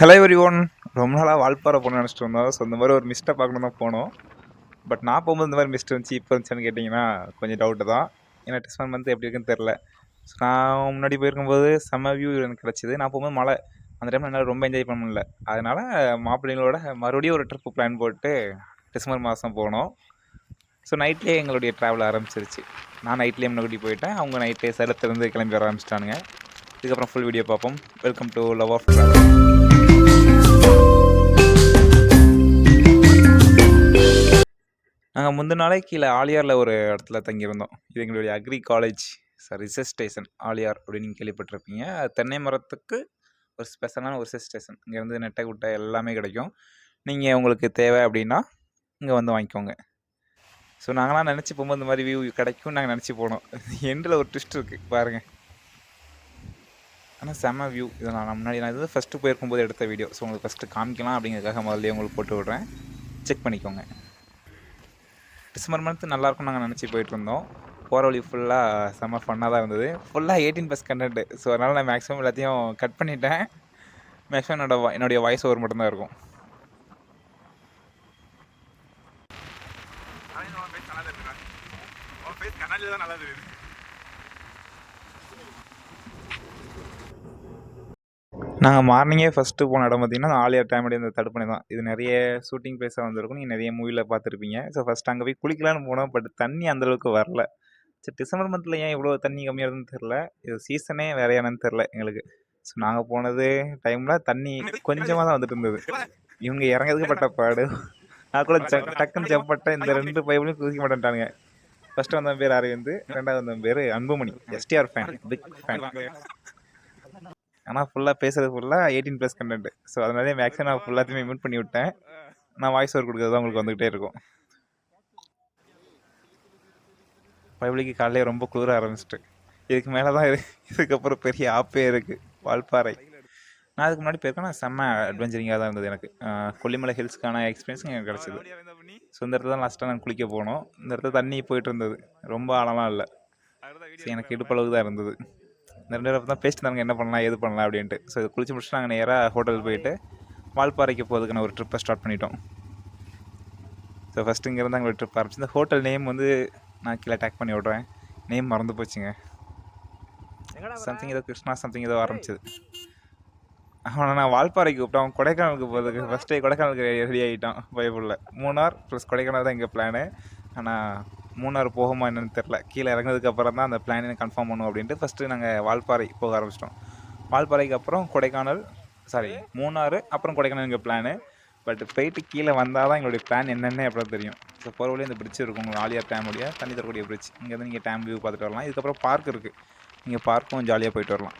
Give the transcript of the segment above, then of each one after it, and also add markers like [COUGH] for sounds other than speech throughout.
Hello every one ரொம்ப நாளாக வால்பாறை போகணும்னு நினச்சிட்டு இருந்தோம். ஸோ இந்த மாதிரி ஒரு மிஸ்ட்டை பார்க்கணும் தான் போனோம். பட் நான் போகும்போது இந்த மாதிரி மிஸ்ட் இருந்துச்சு இப்போ இருந்துச்சுன்னு கேட்டிங்கன்னா கொஞ்சம் டவுட்டு தான். ஏன்னா டிஸ்மன் மந்த் எப்படி இருக்குன்னு தெரில ஸோ நான் முன்னாடி போயிருக்கும்போது செம்ம வியூ எனக்கு கிடச்சிது. நான் போகும்போது மழை. அந்த டைமில் என்னால் ரொம்ப என்ஜாய் பண்ண முடியல. அதனால் மாப்பிள்ளைங்களோட மறுபடியும் ஒரு ட்ரிப்பு பிளான் போட்டு டிசம்பர் மாதம் போனோம். ஸோ நைட்லேயே எங்களுடைய ட்ராவல் ஆரம்பிச்சிருச்சு. நான் நைட்லேயே முன்னாடி போயிட்டேன். அவங்க நைட்டே சேலத்துலேருந்து கிளம்பி வர ஆரம்பிச்சிட்டானுங்க. இதுக்கப்புறம் ஃபுல் வீடியோ பார்ப்போம். Welcome to love of travel நாங்கள் முந்தின நாளே கீழே ஆலியாரில் ஒரு இடத்துல தங்கியிருந்தோம். இது எங்களுடைய agri college sir research station Aliyar அப்படின்னு நீங்கள் கேள்விப்பட்டிருப்பீங்க. அது தென்னை மரத்துக்கு ஒரு ஸ்பெஷலான ஒரு ரிசர்ச் ஸ்டேஷன். இங்கே வந்து நெட்டை குட்டை எல்லாமே கிடைக்கும். நீங்கள் உங்களுக்கு தேவை அப்படின்னா இங்கே வந்து வாங்கிக்கோங்க. ஸோ நாங்களாம் நினச்சி போகும்போது இந்த மாதிரி வியூ கிடைக்கும் நாங்கள் நினச்சி போனோம். [LAUGHS] எண்டில் ஒரு ட்விஸ்ட் இருக்குது பாருங்கள் ஆனால் செம வியூ இதை நான் முன்னாடி நான் இது ஃபஸ்ட்டு போயிருக்கும்போது எடுத்த வீடியோ ஸோ உங்களுக்கு ஃபஸ்ட்டு காமிக்கலாம் அப்படிங்கிறதுக்காக முதல்ல உங்களுக்கு போட்டு விட்றேன். செக் பண்ணிக்கோங்க. டிசம்பர் மந்த் நல்லாயிருக்கும் நாங்கள் நினச்சி போயிட்டு இருந்தோம் போகிற வழி ஃபுல்லாக செம்ம ஃபன்னாக தான் இருந்தது. ஃபுல்லாக எயிட்டீன் ப்ளஸ் கண்டென்ட்டு ஸோ அதனால் நான் மேக்ஸிமம் எல்லாத்தையும் கட் பண்ணிட்டேன். மேக்ஸிமம் என்னோட என்னுடைய வாய்ஸ் ஓவர் மட்டும்தான் இருக்கும். நாங்கள் மார்னிங்கே ஃபஸ்ட்டு போன இடம் பார்த்தீங்கன்னா ஆலியார் டேமடி இந்த தடுப்பணை தான். இது நிறைய ஷூட்டிங் பிளேஸாக வந்திருக்கும். நீங்கள் நிறைய மூவியில் பார்த்துருப்பீங்க. ஸோ ஃபஸ்ட் அங்கே போய் குளிக்கலான்னு போனோம் பட் தண்ணி அந்தளவுக்கு வரல. சரி டிசம்பர் மந்தில் ஏன் இவ்வளோ தண்ணி கம்மியாக இருந்ததுன்னு தெரில இது சீசனே வேறையானு தெரில எங்களுக்கு. ஸோ நாங்கள் போனது டைமில் தண்ணி கொஞ்சமாக தான் வந்துட்டு இருந்தது. இவங்க இறங்கிறதுக்கு பட்ட பாடு. நான் கூட ஜ டக்குன்னு ஜம்ப் பட்டேன் இந்த ரெண்டு பைப்லையும் குதிக்க மாட்டேன்ட்டானுங்க ஃபஸ்ட்டு வந்த பேர் அரவிந்த் ரெண்டாவது வந்த பேர் Anbumani. STR fan big fan ஆனால் ஃபுல்லாக பேசுறது ஃபுல்லாக எயிட்டீன் ப்ளஸ் கண்டென்ட் ஸோ அதனாலே மேக்ஸிமம் நான் ஃபுல்லாத்தையுமே மியூட் பண்ணி விட்டேன். நான் வாய்ஸ் ஓவர் கொடுக்குறது தான் உங்களுக்கு வந்துகிட்டே இருக்கும். பைபிளிக்கு காலையிலே ரொம்ப குளிர ஆரம்பிச்சிட்டு. இதுக்கு மேலே தான் இதுக்கப்புறம் பெரிய ஆப்பே இருக்குது வால்பாறை. நான் அதுக்கு முன்னாடி போயிருக்கேன். நான் செம்ம அட்வென்ச்சரிங்காக தான் இருந்தது எனக்கு. கொல்லிமலை ஹில்ஸ்க்கான எக்ஸ்பீரியன்ஸும் எனக்கு கிடச்சிது. ஸோ இந்த இடத்துல தான் லாஸ்ட்டாக நான் குளிக்க போனோம். இந்த இடத்துல தண்ணி போயிட்டு இருந்தது. ரொம்ப ஆழமாக இல்லை. எனக்கு இடுப்பளவுக்கு தான் இருந்தது. ரெண்டு பேரும் தான் பேசிட்டு இருந்தாங்க என்ன பண்ணலாம் எது பண்ணலாம் அப்படின்ட்டு. ஸோ குளிச்சு முடிச்சுட்டு நாங்கள் நேராக ஹோட்டல் போயிட்டு வால்பாறைக்கு போகிறதுக்கான ஒரு ட்ரிப்பை ஸ்டார்ட் பண்ணிட்டோம். ஸோ ஃபஸ்ட்டு இங்கேருந்து அங்கே ஒரு ட்ரிப் ஆரம்பிச்சு. இந்த ஹோட்டல் நேம் வந்து நான் கீழே டேக் பண்ணி விட்றேன். நேம் மறந்து போச்சுங்க. சம்திங் ஏதோ கிருஷ்ணா சம்திங் ஏதோ ஆரம்பிச்சது. அவனை நான் வால்பாறைக்கு கூப்பிட்டேன். அவன் கொடைக்கானலுக்கு போகிறதுக்கு ஃபஸ்ட்டே கொடைக்கானலுக்கு ரெடி ஆகிட்டான் பயப்புள்ள மூணார் ப்ளஸ் கொடைக்கானல் தான் எங்கள் பிளானு ஆனால் மூணார் போகுமா என்னென்னு தெரில கீழே இறங்குனதுக்கு அப்புறம் தான் அந்த பிளானை கன்ஃபார்ம் பண்ணுவோம் அப்படின்ட்டு ஃபஸ்ட்டு நாங்கள் வால்பாறை போக ஆரம்பிச்சிட்டோம். வால்பாறைக்கு அப்புறம் கொடைக்கானல் சாரி மூணாறு அப்புறம் கொடைக்கானல் எங்கள் பிளானு பட் போயிட்டு கீழே வந்தால் தான் எங்களுடைய பிளான் என்னென்ன எப்படின்னு தெரியும். ஸோ போகிற வழியே இந்த பிரிட்ஜ் இருக்கும் உங்கள் ஆலியார் டேம் உடைய தண்ணி தரக்கூடிய பிரிட்ஜ் இங்கேருந்து நீங்கள் டேம் வியூ பார்த்துட்டு வரலாம். இதுக்கப்புறம் பார்க் இருக்குது நீங்கள் பார்க்கும் ஜாலியாக போயிட்டு வரலாம்.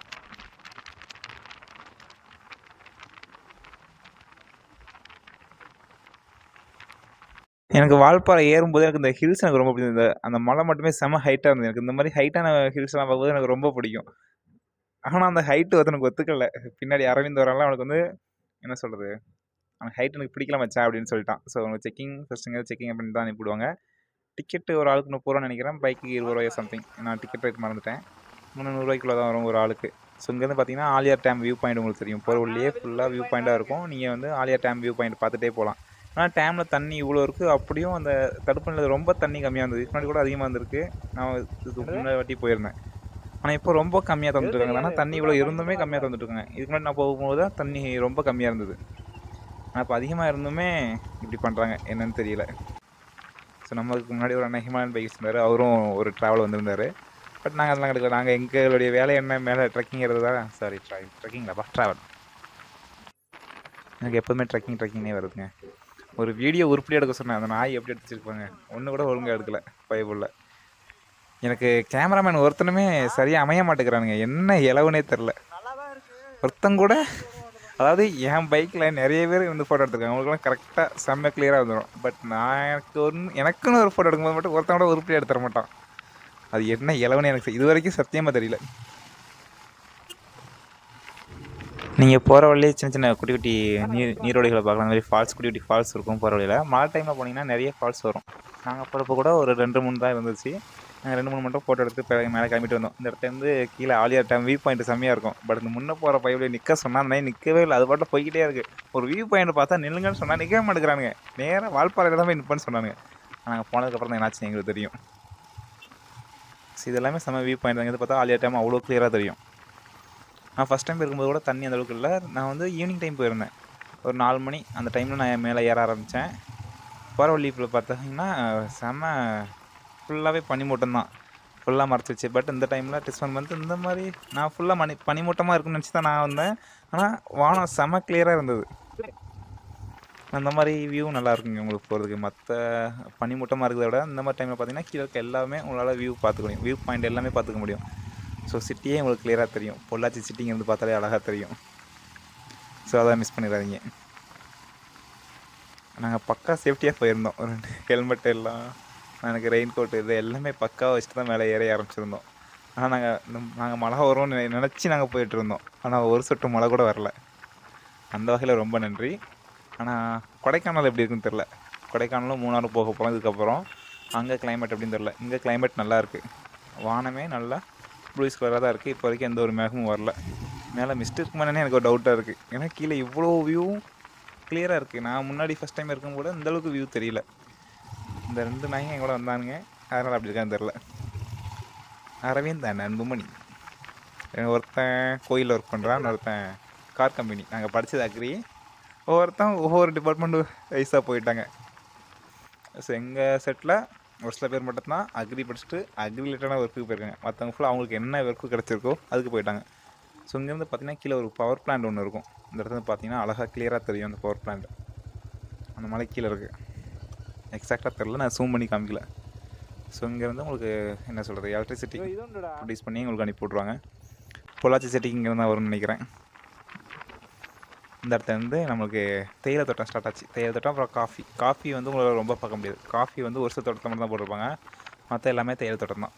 எனக்கு வால்பாறை ஏறும்போது எனக்கு இந்த ஹில்ஸ் எனக்கு ரொம்ப பிடிக்கும். இந்த அந்த மலை மட்டுமே செம ஹைட்டாக இருந்தது. எனக்கு இந்த மாதிரி ஹைட்டான ஹில்ஸ்லாம் பார்க்கும்போது எனக்கு ரொம்ப பிடிக்கும். ஆனால் அந்த ஹைட்டு வந்து எனக்கு ஒத்துக்கல. பின்னாடி அரவிந்த் வரலாம் அவனுக்கு வந்து என்ன சொல்கிறது அவன் ஹைட் எனக்கு பிடிக்கல மச்சான் அப்படின்னு சொல்லிட்டான். ஸோ அவங்க செக்கிங் ஃபஸ்ட்டுங்க செக்கிங் அப்படின்னு தான் அனுப்பிவிடுவாங்க. டிக்கெட்டு ஒரு ஆளுக்கு முப்பது ரூபா நினைக்கிறேன். பைக்கு இருபது ரூபாய் சம்திங் நான் டிக்கெட் ரேட் மறந்துட்டேன். முந்நூறுரூவாய்க்குள்ள தான் வரும் ஒரு ஆளுக்கு. ஸோ இங்கேருந்து பார்த்தீங்கன்னா ஆலியார் டேம் வியூ பாயிண்ட் உங்களுக்கு தெரியும். போகிற உள்ளே ஃபுல்லாக வியூ பாயிண்ட்டாக இருக்கும். நீங்கள் வந்து ஆலியார் டேம் வியூ பாயிண்ட் பார்த்துட்டே போகலாம். ஆனால் டேமில் தண்ணி இவ்வளோ இருக்குது அப்படியும் அந்த தடுப்பணையில் ரொம்ப தண்ணி கம்மியாக இருந்தது. இதுக்கு முன்னாடி கூட அதிகமாக இருந்திருக்கு. நான் இதுக்கு முன்னாடி வாட்டி போயிருந்தேன். ஆனால் இப்போ ரொம்ப கம்மியாக தந்துட்டு இருக்காங்க. ஆனால் தண்ணி இவ்வளோ இருந்துமே கம்மியாக தந்துட்டு இருக்காங்க. இதுக்கு முன்னாடி நான் போகும்போது தான் தண்ணி ரொம்ப கம்மியாக இருந்தது. ஆனால் இப்போ அதிகமாக இருந்துமே இப்படி பண்ணுறாங்க என்னன்னு தெரியல. ஸோ நம்மளுக்கு முன்னாடி ஒரு அண்ணன் ஹிமாலயன் பைக்ஸ் இருந்தார் அவரும் ஒரு ட்ராவல் வந்திருந்தார். பட் நாங்கள் அதெல்லாம் எடுக்கல. நாங்கள் எங்களுடைய வேலை என்ன? மேலே ட்ரெக்கிங் தான் சாரி ட்ரை ட்ரெக்கிங்லப்பா ட்ராவல் எனக்கு எப்போதுமே ட்ரெக்கிங் ட்ரெக்கிங்னே வருதுங்க. ஒரு வீடியோ உருப்படி எடுக்க சொன்னேன். அந்த நாய் எப்படி எடுத்துருப்பாங்க ஒன்று கூட ஒழுங்காக எடுக்கல. பயபுள்ள எனக்கு கேமராமேன் ஒருத்தனுமே சரியாக அமைய மாட்டேங்கிறானுங்க. என்ன இலவுனே தெரில ஒருத்தன் கூட அதாவது என் பைக்கில் நிறைய பேர் வந்து ஃபோட்டோ எடுத்திருக்காங்க. அவங்களுக்குலாம் கரெக்டாக செம்ம கிளியராக வந்துடும் பட் நான் எனக்கு ஒன்று எனக்குன்னு ஒரு ஃபோட்டோ எடுக்கும்போது மட்டும் ஒருத்தன் கூட உருப்படியாக எடுத்துட மாட்டான். அது என்ன இலவுன்னு எனக்கு இது வரைக்கும் சத்தியமாக தெரியல. நீங்கள் போகிற வழியே சின்ன சின்ன குட்டி குட்டி நீர் நீரோடைகளை பார்க்கலாம். அந்த மாதிரி ஃபால்ஸ் குட்டி குட்டி ஃபால்ஸ் இருக்கும் போகிற வழியில். மழை டைமில் போனீங்கன்னா நிறைய ஃபால்ஸ் வரும். நாங்கள் போகிறப்ப கூட ஒரு ரெண்டு மூணு தான் இருந்துச்சு. நாங்கள் ரெண்டு மூணு மட்டும் ஃபோட்டோ எடுத்து பிறகு மேலே கிளம்பிட்டு வந்தோம். இந்த இடத்துலேருந்து கீழே ஆலியார் டைம் வியூ பாயிண்ட் செம்மையாக இருக்கும். பட் இந்த முன்னே போகிற பையன் நிற்க சொன்னால் அந்த நிற்கவே இல்லை. அது பாட்டில் போய்கிட்டே இருக்குது ஒரு வியூ பாயிண்ட் பார்த்தா நில்லுங்கன்னு சொன்னால் நிற்கவே மாட்டேங்கிறானுங்க. நேராக வால்பாறையில் தான் போய் நிற்பேன்னு சொன்னாங்க நாங்கள் போனதுக்கப்புறம் தான் என்னாச்சு எங்களுக்கு தெரியும். ஸோ இதெல்லாமே செம்ம வியூ பாயிண்ட் தான் பார்த்தா ஆலியார் டைம் அவ்வளோ கிளியராக தெரியும். நான் ஃபஸ்ட் டைம் இருக்கும்போது கூட தண்ணி அந்த அளவுக்கு இல்லை. நான் வந்து ஈவினிங் டைம் போயிருந்தேன். ஒரு நாலு மணி அந்த டைமில் நான் மேலே ஏற ஆரம்பித்தேன். போகிற பார்த்தீங்கன்னா செம்ம ஃபுல்லாகவே பனிமூட்டம் தான். ஃபுல்லாக மறைச்சிச்சு பட் இந்த டைமில் டிஸ்பன் வந்து இந்த மாதிரி நான் ஃபுல்லாக மணி பனிமூட்டமாக இருக்குன்னு நினச்சி தான் நான் வந்தேன். ஆனால் வானம் செம்ம கிளியராக இருந்தது. அந்த மாதிரி வியூ நல்லா இருக்குங்க உங்களுக்கு போகிறதுக்கு மற்ற பனிமூட்டமாக இருக்கிறத விட இந்த மாதிரி டைமில் பார்த்தீங்கன்னா கீழே இருக்க எல்லாமே உங்களால் வியூ பார்த்துக்க முடியும். வியூ பாயிண்ட் எல்லாமே பார்த்துக்க முடியும். ஸோ சிட்டியே உங்களுக்கு கிளியராக தெரியும். பொள்ளாச்சி சிட்டிங்க பார்த்தாலே அழகாக தெரியும். ஸோ அதை மிஸ் பண்ணிடாதீங்க. நாங்கள் பக்கா சேஃப்டியாக போயிருந்தோம். ரெண்டு ஹெல்மெட் எல்லாம் எனக்கு ரெயின் கோட் இது எல்லாமே பக்காவாக வச்சுட்டு தான் மேலே ஏற ஆரம்பிச்சிருந்தோம். ஆனால் நாங்கள் நாங்கள் மழை வரும்னு நினச்சி நாங்கள் போயிட்டுருந்தோம் ஆனால் ஒரு சொட்டு மழை கூட வரல. அந்த வகையில் ரொம்ப நன்றி. ஆனால் கொடைக்கானல் எப்படி இருக்குன்னு தெரில கொடைக்கானலும் மூணாறு போக போகிறோம் இதுக்கப்புறம் அங்கே கிளைமேட் எப்படின்னு தெரில இங்கே கிளைமேட் நல்லா இருக்குது வானமே நல்லா ப்ளூ ஸ்கொயராக தான் இருக்குது இப்போ வரைக்கும் எந்த ஒரு மேகமும் வரல. மேலே மிஸ்ட் இருக்குமானே எனக்கு ஒரு டவுட்டாக இருக்குது ஏன்னா கீழே இவ்வளோ வியூ கிளியராக இருக்குது நான் முன்னாடி ஃபஸ்ட் டைம் இருக்கும் கூட அளவுக்கு வியூ தெரியல. இந்த ரெண்டு நாயும் என் கூட வந்தானுங்க. அதனால் அப்படி இருக்கான்னு தெரில அரவிந்த் அண்ட் அன்புமணி. ஒருத்தன் கோயிலில் ஒர்க் பண்ணுறான் ஒருத்தன் கார் கம்பெனி நாங்கள் படித்தது அக்ரி ஒவ்வொருத்தன் ஒவ்வொரு டிபார்ட்மெண்ட் வைஸாக போயிட்டாங்க. ஸோ எங்கள் செட்டில் ஒரு சில பேர் மட்டும்தான் அக்ரி படிச்சுட்டு அக்ரி ரிலேட்டடான ஒர்க்குக்கு போயிருக்காங்க. மற்றவங்க ஃபுல்லாக அவங்களுக்கு என்ன ஒர்க்கு கிடச்சிருக்கோ அதுக்கு போயிட்டாங்க. ஸோ இங்கேருந்து பார்த்தீங்கன்னா கீழே ஒரு பவர் பிளான்ட் ஒன்று இருக்கும். இந்த இடத்துல பார்த்தீங்கன்னா அழகாக கிளியராக தெரியும் அந்த பவர் பிளான்ட் அந்த மலை கீழே இருக்குது எக்ஸாக்டாக தெரில நான் ஜூம் பண்ணி காமிக்கல. ஸோ இங்கேருந்து உங்களுக்கு என்ன சொல்கிறது எலக்ட்ரிசிட்டி ப்ரொடியூஸ் பண்ணி உங்களுக்கு அனுப்பி விட்ருவாங்க பொள்ளாச்சி சிட்டிக்கு இங்கேருந்து தான் வரும்னு நினைக்கிறேன். இந்த இடத்துல இருந்து நம்மளுக்கு தேயிலை தோட்டம் ஸ்டார்ட் ஆச்சு. தேயிலை தோட்டம் அப்புறம் காஃபி காஃபி வந்து உங்களால் ரொம்ப பார்க்க முடியாது. காஃபி வந்து ஒரு சில தோட்டத்தை மட்டும் தான் போட்டிருப்பாங்க. மற்ற எல்லாமே தேயிலை தோட்டம் தான்.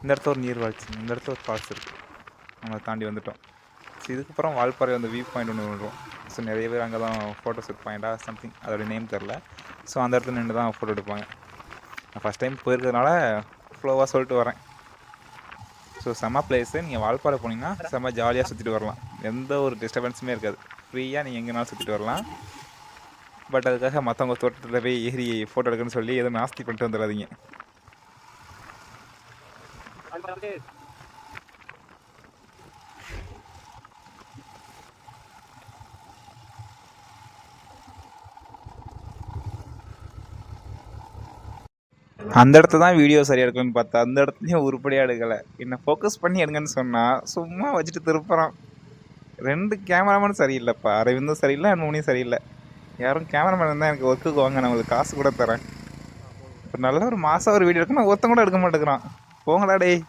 இந்த இடத்துல ஒரு நீர்வீழ்ச்சி இந்த இடத்துல ஒரு ஃபால்ஸ் இருக்குது நம்ம தாண்டி வந்துட்டோம். ஸோ இதுக்கப்புறம் வால்பாறை வந்து வியூ பாயிண்ட் ஒன்று விடுறோம். ஸோ நிறைய பேர் அங்கே தான் ஃபோட்டோ ஷூட் பாயிண்டாக சம்திங் அதோடய நேம் தெரில ஸோ அந்த இடத்துல நின்று தான் ஃபோட்டோ எடுப்பாங்க. நான் ஃபஸ்ட் டைம் போயிருக்கிறதுனால ஃப்ளோவாக சொல்லிட்டு வரேன். ஸோ செம்ம பிளேஸு நீங்கள் வால்பாறை போனீங்கன்னா செம்ம ஜாலியாக சுற்றிட்டு வரலாம். எந்த ஒரு டிஸ்டர்பன்ஸுமே இருக்காது. ஃப்ரீயாக நீங்கள் எங்கேனாலும் சுற்றிட்டு வரலாம். பட் அதுக்காக மற்றவங்க தோட்டத்தில் போய் ஏறி ஃபோட்டோ எடுக்கணும்னு சொல்லி எதுவும் நாஸ்தி பண்ணிட்டு வந்துடாதீங்க. அந்த இடத்துல தான் வீடியோ சரியாக எடுக்கணும்னு பார்த்தா அந்த இடத்துலையும் உருப்படியாக எடுக்கலை. என்ன ஃபோக்கஸ் பண்ணி எடுங்கன்னு சொன்னால் சும்மா வச்சுட்டு திருப்புறான். ரெண்டு கேமராமேனும் சரியில்லைப்பா. அரவிந்தும் சரியில்லை அனுமனியும் சரியில்லை. யாரும் கேமராமேன் இருந்தால் எனக்கு ஒர்க்குக்கு வாங்க நான் உங்களுக்கு காசு கூட தரேன். இப்போ நல்ல ஒரு மாதம் ஒரு வீடியோ எடுக்கணும் ஒருத்தன் கூட எடுக்க மாட்டேங்கிறான். போங்களா டேய்.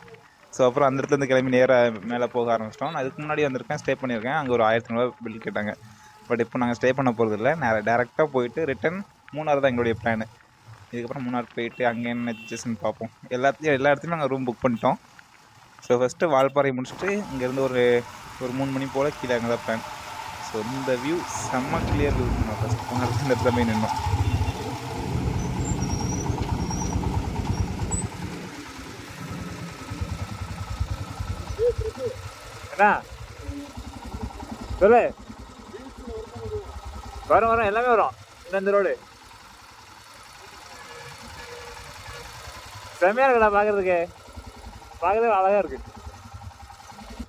ஸோ அப்புறம் அந்த இடத்துலேருந்து கிளம்பி நேராக மேலே போக ஆரம்பிச்சிட்டோம். நான் அதுக்கு முன்னாடி வந்திருக்கேன் ஸ்டே பண்ணியிருக்கேன். அங்கே ஒரு ஆயிரத்தி ஐநூறுவா பில் கேட்டாங்க. பட் இப்போ நாங்கள் ஸ்டே பண்ண போகிறது இல்லை நேராக டேரெக்டாக போயிட்டு ரிட்டன் மூணாறு தான் எங்களுடைய பிளான் இதுக்கப்புறம் மூணார் போயிட்டு அங்கே என்ன ஜஸ்ட்னு பார்ப்போம். எல்லாத்தையும் எல்லா இடத்துலையும் நாங்கள் ரூம் புக் பண்ணிட்டோம். ஸோ ஃபஸ்ட்டு வால்பாறை முடிச்சுட்டு இங்கேருந்து ஒரு ஒரு மூணு மணி போல் கீழே அங்கே தான் பிளான் ஸோ இந்த வியூ செம்ம கிளியர் வியூ நான் ஃபஸ்ட் போன இந்த இடத்துல போய் நின்னோம். என்ன சொல்லு. வரும் வரும். எல்லாமே வரும். இந்த ரோடு செம்மையாக இருக்குடா பார்க்குறதுக்கு பார்க்கறதுக்கு அழகாக இருக்கு.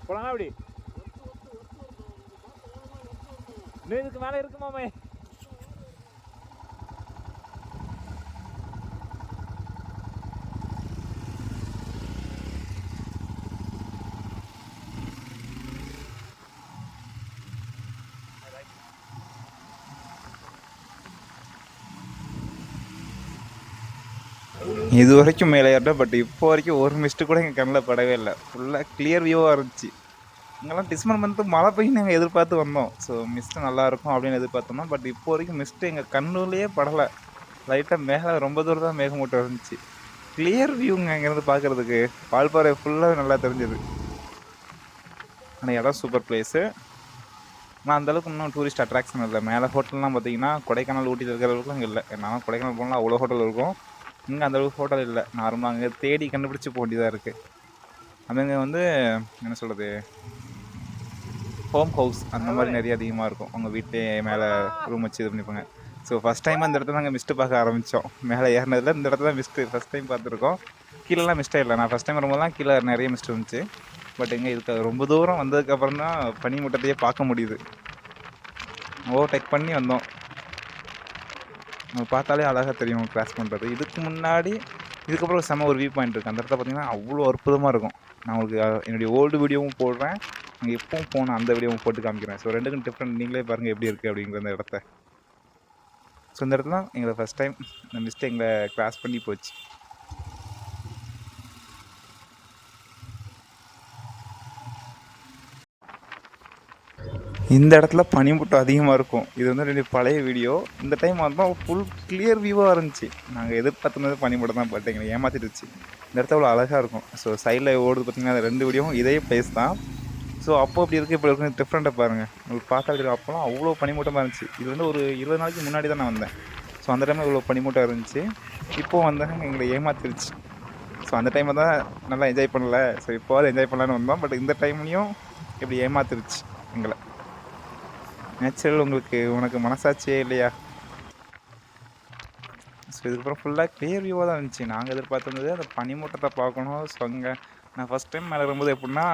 போலாமா அப்படி இன்னும் இதுக்கு மேலே இருக்குமாமே இது வரைக்கும் மேலே ஏறிட்டோம் பட் இப்போ வரைக்கும் ஒரு மிஸ்ட்டு கூட எங்கள் கண்ணில் படவே இல்லை. ஃபுல்லாக கிளியர் வியூவாக இருந்துச்சு. இங்கெல்லாம் டிசம்பர் மந்த்து மழை பெய்யும் நாங்கள் எதிர்பார்த்து வந்தோம். ஸோ மிஸ்ட்டு நல்லாயிருக்கும் அப்படின்னு எதிர்பார்த்தோம்னா பட் இப்போ வரைக்கும் மிஸ்ட்டு எங்கள் கண்ணுலேயே படலை. லைட்டாக மேலே ரொம்ப தூரம் தான் மேகமூட்டம் இருந்துச்சு. கிளியர் வியூங்க இங்கேருந்து பார்க்குறதுக்கு. பால்பாறை ஃபுல்லாக நல்லா தெரிஞ்சது. ஆனால் இடம் சூப்பர் பிளேஸு ஆனால் அந்தளவுக்கு இன்னும் டூரிஸ்ட் அட்ராக்ஷன் இல்லை. மேலே ஹோட்டல்லாம் பார்த்தீங்கன்னா கொடைக்கானல் ஊட்டியில் இருக்கிற அளவுக்குலாம் இங்கே இல்லை. ஏன்னா கொடைக்கானல் போனால் அவ்வளோ ஹோட்டல் இருக்கும். இங்கே அந்தளவுக்கு ஹோட்டல் இல்லை. நார்மலாக அங்கே தேடி கண்டுபிடிச்சி போக வேண்டியதாக இருக்குது அதுங்க வந்து என்ன சொல்கிறது ஹோம் ஹவுஸ் அந்த மாதிரி நிறைய அதிகமாக இருக்கும். உங்கள் வீட்டிலே மேலே ரூம் வச்சு இது பண்ணிப்பாங்க. ஸோ ஃபஸ்ட் டைம் அந்த இடத்துல நாங்கள் மிஸ்ட்டு பார்க்க ஆரம்பித்தோம் மேலே ஏறினதுல இந்த இடத்துல மிஸ்ட்டு ஃபஸ்ட் டைம் பார்த்துருக்கோம். கீழெல்லாம் மிஸ்டே இல்லை. நான் ஃபஸ்ட் டைம் வரும்போதுலாம் கீழே நிறைய மிஸ்ட் இருந்துச்சு பட் எங்கே இதுக்கு ரொம்ப தூரம் வந்ததுக்கப்புறம் தான் பனிமூட்டத்தையே பார்க்க முடியுது. ஓவர்டேக் பண்ணி வந்தோம். நம்ம பார்த்தாலே அழகாக தெரியும் கிராஸ் பண்ணுறது இதுக்கு முன்னாடி இதுக்கப்புறம் செம ஒரு வியூ பாயிண்ட் இருக்குது அந்த இடத்துல பார்த்தீங்கன்னா அவ்வளோ அற்புதமாக இருக்கும். நான் உங்களுக்கு என்னுடைய ஓல்டு வீடியோவும் போடுறேன். அங்கே எப்பவும் போன அந்த வீடியோவும் போட்டு காமிக்கிறேன். ஸோ ரெண்டுக்கும் டிஃப்ரெண்ட் நீங்களே பாருங்கள் எப்படி இருக்குது அப்படிங்கிற அந்த இடத்த. ஸோ இந்த இடத்துல எங்களை ஃபஸ்ட் டைம் இந்த மிஸ்டேக் எங்களை கிராஸ் பண்ணி போச்சு. இந்த இடத்துல பனிமூட்டம் அதிகமாக இருக்கும். இது வந்து ரெண்டு பழைய வீடியோ இந்த டைம் வந்தோம் ஃபுல் கிளியர் வியூவாக இருந்துச்சு. நாங்கள் எதிர்பார்த்தது பனிமூட்டம் தான் பார்த்து எங்களை ஏமாற்றிடுச்சு இந்த இடத்துல அவ்வளோ அழகாக இருக்கும். ஸோ சைடில் ஓடுது பார்த்தீங்கன்னா அந்த ரெண்டு வீடியோவும் இதே பிளேஸ் தான். ஸோ அப்போ அப்படி இருக்குது இப்போ இருக்கு டிஃப்ரெண்ட்டாக பாருங்கள் உங்களுக்கு பார்த்தா தெரியும். அப்போலாம் அவ்வளோ பனிமூட்டமாக இருந்துச்சு. இது வந்து ஒரு இருபது நாளைக்கு முன்னாடி தான் நான் வந்தேன். ஸோ அந்த டைமில் இவ்வளோ பனிமூட்டம் இருந்துச்சு. இப்போது வந்தாங்க எங்களை ஏமாத்திருச்சு. ஸோ அந்த டைமில் தான் நல்லா என்ஜாய் பண்ணல. ஸோ இப்போவாது என்ஜாய் பண்ணலான்னு வந்தோம். பட் இந்த டைம்லேயும் இப்படி ஏமாத்திருச்சு எங்களை. நேச்சுரல் உங்களுக்கு உனக்கு மனசாட்சியே இல்லையா? ஸோ இதுக்கப்புறம் ஃபுல்லாக கிளியர் வியூவாக தான் இருந்துச்சு. நாங்கள் எதிர்பார்த்துருந்தது அந்த பனிமூட்டத்தை பார்க்கணும். ஸோ அங்கே நான் ஃபஸ்ட் டைம் மேலே வரும்போது எப்படின்னா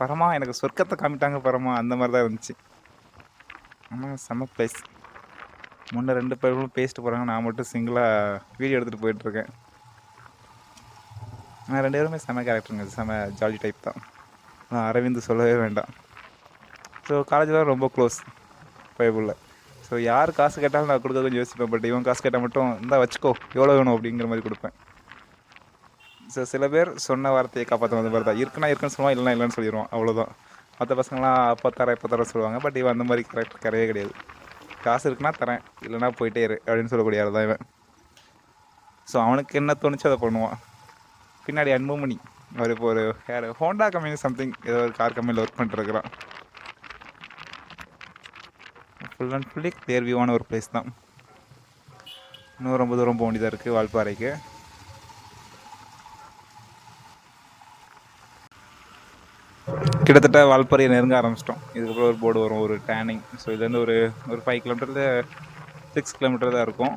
பரமா எனக்கு சொர்க்கத்தை காமிட்டாங்க பரமா அந்த மாதிரி தான் இருந்துச்சு. ஆனால் செம்ம பிளேஸ் முன்ன ரெண்டு பேர்களும் பேசிட்டு போகிறாங்க நான் மட்டும் சிங்கிளாக வீடியோ எடுத்துகிட்டு போயிட்டுருக்கேன் ஆனால் ரெண்டு பேருமே செம கேரக்டருங்க செம ஜாலி டைப் தான். நான் அரவிந்த் சொல்லவே வேண்டாம். ஸோ காலேஜில் ரொம்ப க்ளோஸ் பைபிளில் ஸோ யார் காசு கேட்டாலும் நான் கொடுக்க கொஞ்சம் யோசிப்பேன். பட் இவன் காசு கேட்டால் மட்டும் இந்தா வச்சுக்கோ எவ்வளோ வேணும்? அப்படிங்கிற மாதிரி கொடுப்பேன். ஸோ சில பேர் சொன்ன வார்த்தையை காப்பாற்ற வந்த மாதிரி தான். இருக்குன்னா இருக்குன்னு சொல்லுவான் இல்லைனா இல்லைன்னு சொல்லிடுவான். அவ்வளோதான் மற்ற பசங்களாம் அப்போ தரேன் இப்போ தரேன் சொல்லுவாங்க. பட் இவன் அந்த மாதிரி கரெக்ட் கிடையவே கிடையாது. காசு இருக்குன்னா தரேன் இல்லைனா போயிட்டே இரு அப்படின்னு சொல்லக்கூடிய ஆள் தான் இவன். ஸோ அவனுக்கு என்ன தோணுச்சோ அதை பண்ணுவான். பின்னாடி அன்புமணி. அவர் இப்போ ஒரு ஹேர் ஹோண்டா கம்பெனி சம்திங் ஏதோ ஒரு கார் கம்பெனியில் ஒர்க் பண்ணிட்டுருக்குறான் ஃபுல் அண்ட் ஃபுல்லி கிளியர் வியூவான ஒரு பிளேஸ் தான். இன்னும் ரொம்ப தூரம் போக வேண்டியதாக இருக்குது வால்பாறைக்கு. கிட்டத்தட்ட வால்பாறையை நெருங்க ஆரம்பிச்சிட்டோம். இதுக்கப்புறம் ஒரு போர்டு வரும் ஒரு டேனிங் ஸோ இதுலேருந்து ஒரு ஒரு ஃபைவ் கிலோமீட்டரில் சிக்ஸ் கிலோமீட்டர் தான் இருக்கும்.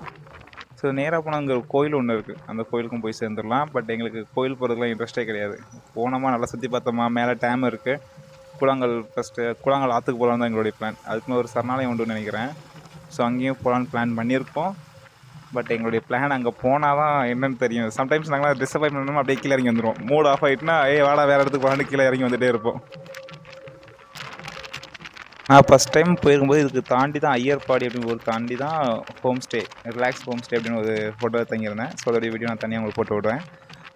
ஸோ நேராக போனால் அங்கே ஒரு கோயில் ஒன்று இருக்குது அந்த கோயிலுக்கும் போய் சேர்ந்துடலாம். பட் எங்களுக்கு கோயில் போகிறதுக்குலாம் இன்ட்ரெஸ்ட்டே கிடையாது. போனோமா நல்லா சுற்றி பார்த்தோமா மேலே டேம் இருக்குது கூழாங்கல் ஃபஸ்ட்டு கூழாங்கல் ஆற்றுக்கு போகலான்னு தான் எங்களுடைய பிளான் அதுக்குன்னு ஒரு சரணாலயம் உண்டுன்னு நினைக்கிறேன். ஸோ அங்கேயும் போகலான்னு பிளான் பண்ணியிருக்கோம். பட் எங்களுடைய பிளான் அங்கே போனால் தான் என்னென்னு தெரியும். சம்டைம்ஸ் நாங்களாம் டிசப்பாயின்ட் பண்ணணும் அப்படியே கீழே இறங்கி வந்துடுவோம் மூட் ஆஃப் ஆகிட்டுனா ஏ வாடா வேறு இடத்துக்கு போகலான்னு கீழே இறங்கி வந்துகிட்டே இருப்போம். நான் ஃபஸ்ட் டைம் போயிருக்கும்போது இதுக்கு தாண்டி தான் ஐயர்பாடி அப்படின்னு ஒரு தாண்டி தான் home stay relax home stay அப்படின்னு ஒரு ஃபோட்டோ தங்கியிருந்தேன். ஸோ அதோடைய வீடியோ நான் தனியாக உங்களுக்கு போட்டு விடுவேன்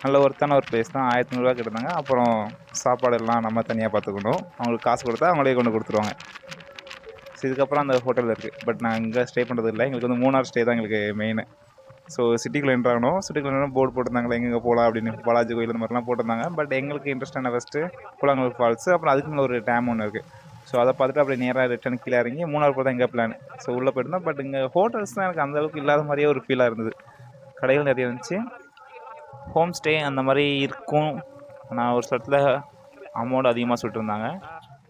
நல்ல ஒர்த்தான ஒரு பிளேஸ் தான். ஆயிரத்தி நூறுரூவா கேட்டிருந்தாங்க. அப்புறம் சாப்பாடு எல்லாம் நம்ம தனியாக பார்த்துக்கணும். அவங்களுக்கு காசு கொடுத்தா அவங்களே கொண்டு கொடுத்துருவாங்க. ஸோ இதுக்கப்புறம் அந்த ஹோட்டல் இருக்குது பட் நான் இங்கே ஸ்டே பண்ணுறது இல்லை. எங்களுக்கு வந்து மூணார் ஸ்டே தான் எங்களுக்கு மெயின் ஸோ சிட்டிக்குள்ளே என்ட்ராகணும் சிட்டிக்குள்ளே போர்டு போட்டிருந்தாங்களே எங்கே போகலாம் அப்படின்னு பாலாஜி கோயில் இந்த மாதிரிலாம் போட்டிருந்தாங்க. பட் எங்களுக்கு இன்ட்ரெஸ்டான ஃபஸ்ட்டு கூழாங்கல் ஃபால்ஸு அப்புறம் அதுக்கு மேலே ஒரு டேம் ஒன்று இருக்குது ஸோ அதை பார்த்துட்டு அப்படியே நேராக ரிட்டன் கீழே இறங்கி மூணார் போகிறதா எங்கள் பிளான் ஸோ உள்ளே போயிருந்தோம். பட் இங்கே ஹோட்டல்ஸ் தான் எனக்கு அந்தளவுக்கு இல்லாத மாதிரியே ஒரு ஃபீலாக இருந்தது. கடைகள் நிறைய இருந்துச்சு. ஹோம் ஸ்டே அந்த மாதிரி இருக்கும். நான் ஒரு இடத்துல அமௌண்ட் அதிகமாக சொல்லிட்டுருந்தாங்க.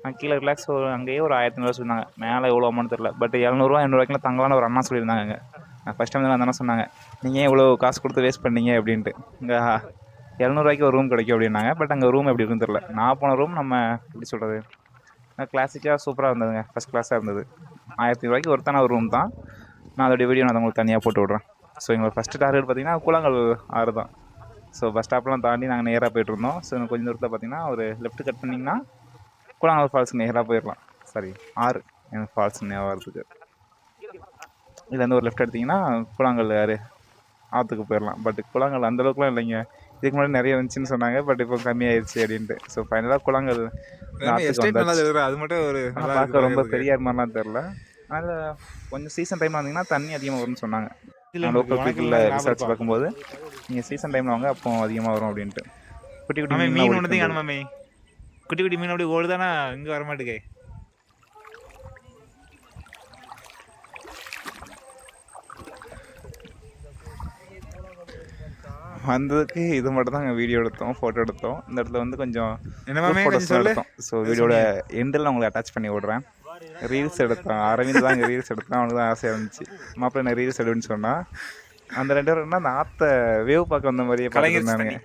நான் கீழே ரிலாக்ஸ் ஒரு அங்கேயே ஒரு ஆயிரத்தி ஐநூறுவா சொன்னாங்க மேலே எவ்வளோ அமௌண்ட் தெரில பட் எழுநூறுவா எண்ணூறுவாய்க்குலாம் தங்கலான்னு ஒரு அண்ணா சொல்லியிருந்தாங்க அங்கே நான் ஃபஸ்ட் டைம் தான் அந்த அண்ணா சொன்னாங்க. நீங்கள் ஏன் இவ்வளோ காசு கொடுத்து வேஸ்ட் பண்ணீங்க? அப்படின்ட்டு. இங்கே எழுநூறுவாய்க்கு ஒரு ரூம் கிடைக்கும் அப்படின்னாங்க. பட் அங்கே ரூம் எப்படி இருக்குன்னு தெரில நான் போன ரூம் நம்ம எப்படி சொல்கிறது கிளாசிக்காக சூப்பராக இருந்ததுங்க. ஃபஸ்ட் கிளாஸாக இருந்தது. ஆயிரத்தி ரூபாய்க்கு ஒருத்தான ஒரு ரூம் தான். நான் அதோடைய வீடியோ நான் உங்களுக்கு தனியாக போட்டு விட்றேன். ஸோ எங்களோட ஃபஸ்ட்டு டார்கெட் பார்த்தீங்கன்னா கூழாங்கல் ஆறு தான். ஸோ பஸ் ஸ்டாப்லாம் தாண்டி நாங்கள் நேராக போயிட்டு இருந்தோம் ஸோ கொஞ்சம் தூரத்தில் பார்த்தீங்கன்னா ஒரு லெஃப்ட் கட் பண்ணிங்கன்னா கூழாங்கல் ஃபால்ஸ் நேராக போயிடலாம். சாரி ஆறு எனக்கு ஃபால்ஸ் வரதுக்கு இதுலேருந்து ஒரு லெஃப்ட் எடுத்திங்கன்னா கூழாங்கல் யார் ஆற்றுக்கு போயிடலாம். பட் கூழாங்கல் அந்த அளவுக்குலாம் இல்லைங்க. இதுக்கு முன்னாடி நிறைய இருந்துச்சுன்னு சொன்னாங்க. பட் இப்போ கம்மியாயிருச்சு அப்படின்ட்டு. ஸோ ஃபைனலாக வந்தாச்சு. அது மட்டும் ஒரு பார்க்க ரொம்ப பெரிய மாதிரிலாம் தெரில அதில் கொஞ்சம் சீசன் டைமில் வந்தீங்கன்னா தண்ணி அதிகமாக வரும்னு சொன்னாங்க. லோக்கல் பீப்புளில் ரிசர்ச் பார்க்கும்போது நீங்கள் சீசன் டைமில் வாங்க அப்போ அதிகமாக வரும் அப்படின்ட்டு. குட்டி குட்டி மீன் ஒன்று தான் காணுமாமே குட்டி குட்டி மீன் அப்படியே ஓடுதானா? இங்கே வர மாட்டேங்க வந்ததுக்கு இது மட்டும் தான் நாங்கள் வீடியோ எடுத்தோம் ஃபோட்டோ எடுத்தோம். இந்த இடத்துல வந்து கொஞ்சம் என்ன எடுத்தோம் ஸோ வீடியோட எண்டில் உங்களுக்கு அட்டாச் பண்ணி விடுறேன். ரீல்ஸ் எடுத்தோம் அரவிந்த் தான் இங்கே ரீல்ஸ் எடுத்தான். அவனுக்கு தான் ஆசையாக இருந்துச்சு. மாப்பிள்ளை என்ன ரீல்ஸ் எடுன்னு சொன்னால் அந்த ரெண்டு பேரும் என்ன அந்த ஆற்ற வேவ் பார்க்க வந்த மாதிரியே பார்த்துருந்தானுங்க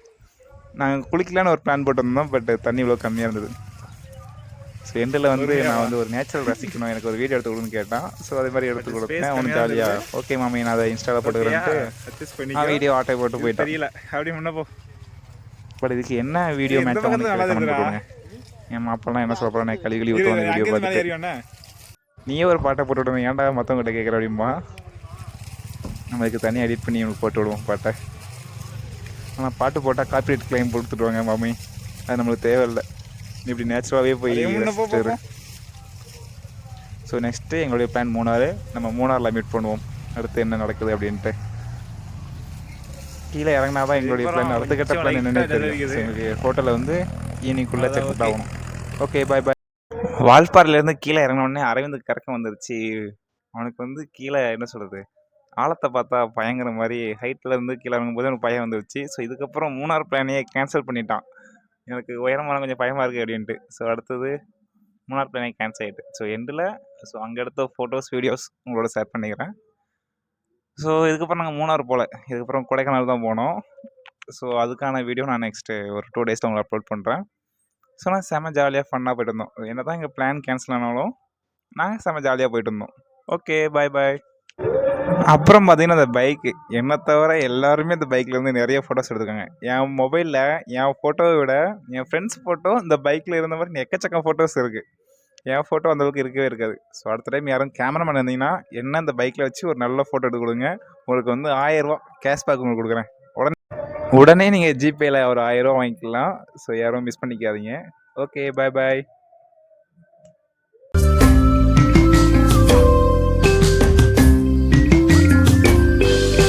நாங்கள் குளிக்கலான்னு ஒரு பிளான் போட்டிருந்தோம் பட் தண்ணி இவ்வளோ கம்மியாக இருந்தது. ஸோ எண்டில் வந்து நான் வந்து ஒரு நேச்சுரல் ரசிக்கணும். எனக்கு ஒரு வீடியோ எடுத்து கொடுன்னு கேட்டான். ஸோ அதே மாதிரி எடுத்து கொடுத்தேன். அவனுக்கு ஜாலியாக ஓகே மாமி நான் அதை இன்ஸ்டாவில் போட்டுக்கிறேன்ட்டு நான் வீடியோ ஆட்டோ போட்டு போயிட்டேன் தெரியல. அப்படி முன்ன போ. பட் இதுக்கு என்ன வீடியோ மேட்ச் என் மாப்பிள்ளலாம் என்ன சொல்ல போகிறேன் கழுவி கழுவி இரு, ஊற்றுவாங்க வீடியோ பார்த்துட்டு. நீயே ஒரு பாட்டை போட்டு விடுங்க ஏன்டா மற்றவங்ககிட்ட கேட்குற அப்படிம்பா? நம்ம இதுக்கு தனியாக எடிட் பண்ணி உங்களுக்கு போட்டு விடுவோம் பாட்டை. ஆனால் பாட்டு போட்டால் காப்பிரைட் கிளைம் கொடுத்துடுவாங்க மாமி. அது நம்மளுக்கு தேவையில்லை. இப்படி நேச்சுரலாகவே போய். ஸோ நெக்ஸ்ட்டு எங்களுடைய பிளான் மூணாறு. நம்ம மூணாரில் மீட் பண்ணுவோம். அடுத்து என்ன நடக்குது அப்படின்ட்டு. கீழே இறங்கினா தான் எங்களுடைய பிளான் அடுத்த கட்ட பிளான் என்னன்னு தெரியும். எங்களுக்கு ஹோட்டலில் வந்து ஈவினிங்குள்ளே செக் okay. ஆகணும். ஓகே பாய் பாய் வால்பாறையிலேருந்து கீழே இறங்கின உடனே அரவிந்த் கறக்கம் வந்துருச்சு. அவனுக்கு வந்து கீழே என்ன சொல்கிறது ஆழத்தை பார்த்தா பயங்கர மாதிரி ஹைட்டில் இருந்து கீழே இறங்கும்போது எனக்கு பயம் வந்துருச்சு. ஸோ இதுக்கப்புறம் மூணார் பிளானையே கேன்சல் பண்ணிட்டான். எனக்கு உயரமான கொஞ்சம் பயமாக இருக்குது அப்படின்ட்டு. ஸோ அடுத்தது மூணார் பிளானே கேன்சல் ஆகிட்டு ஸோ எண்டில் ஸோ அங்கே எடுத்த ஃபோட்டோஸ் வீடியோஸ் உங்களோட ஷேர் பண்ணிக்கிறேன். ஸோ இதுக்கப்புறம் நாங்கள் மூணார் போகல இதுக்கப்புறம் கொடைக்கானல் தான் போனோம். ஸோ அதுக்கான வீடியோ நான் நெக்ஸ்ட்டு ஒரு டூ டேஸில் உங்களுக்கு அப்லோட் பண்ணுறேன் ஸோ நான் செம ஜாலியாக ஃபன்னாக போயிட்டு இருந்தோம் என்ன தான் எங்கள் பிளான் கேன்சல் ஆனாலும் நாங்கள் செம ஜாலியாக போயிட்டு இருந்தோம் ஓகே பாய் பாய் அப்புறம் பார்த்தீங்கன்னா அந்த பைக்கு என்னை தவிர எல்லாருமே இந்த பைக்கில் இருந்து நிறைய ஃபோட்டோஸ் எடுத்துருக்காங்க. என் மொபைலில் என் ஃபோட்டோவை விட என் ஃப்ரெண்ட்ஸ் ஃபோட்டோ இந்த பைக்கில் இருந்த மாதிரி எக்கச்சக்கம் ஃபோட்டோஸ் இருக்குது என் ஃபோட்டோ அந்தளவுக்கு இருக்கவே இருக்காது. ஸோ அடுத்த டைம் யாரும் கேமராமேன் இருந்தீங்கன்னா என்ன இந்த பைக்கில் வச்சு ஒரு நல்ல ஃபோட்டோ எடுத்து கொடுங்க. உங்களுக்கு வந்து ஆயிரரூவா கேஷ்பேக் உங்களுக்கு கொடுக்குறேன். உடனே உடனே நீங்கள் ஜிபேயில் ஒரு ஆயிரரூவா வாங்கிக்கலாம். ஸோ யாரும் மிஸ் பண்ணிக்காதீங்க. ஓகே பாய் பாய்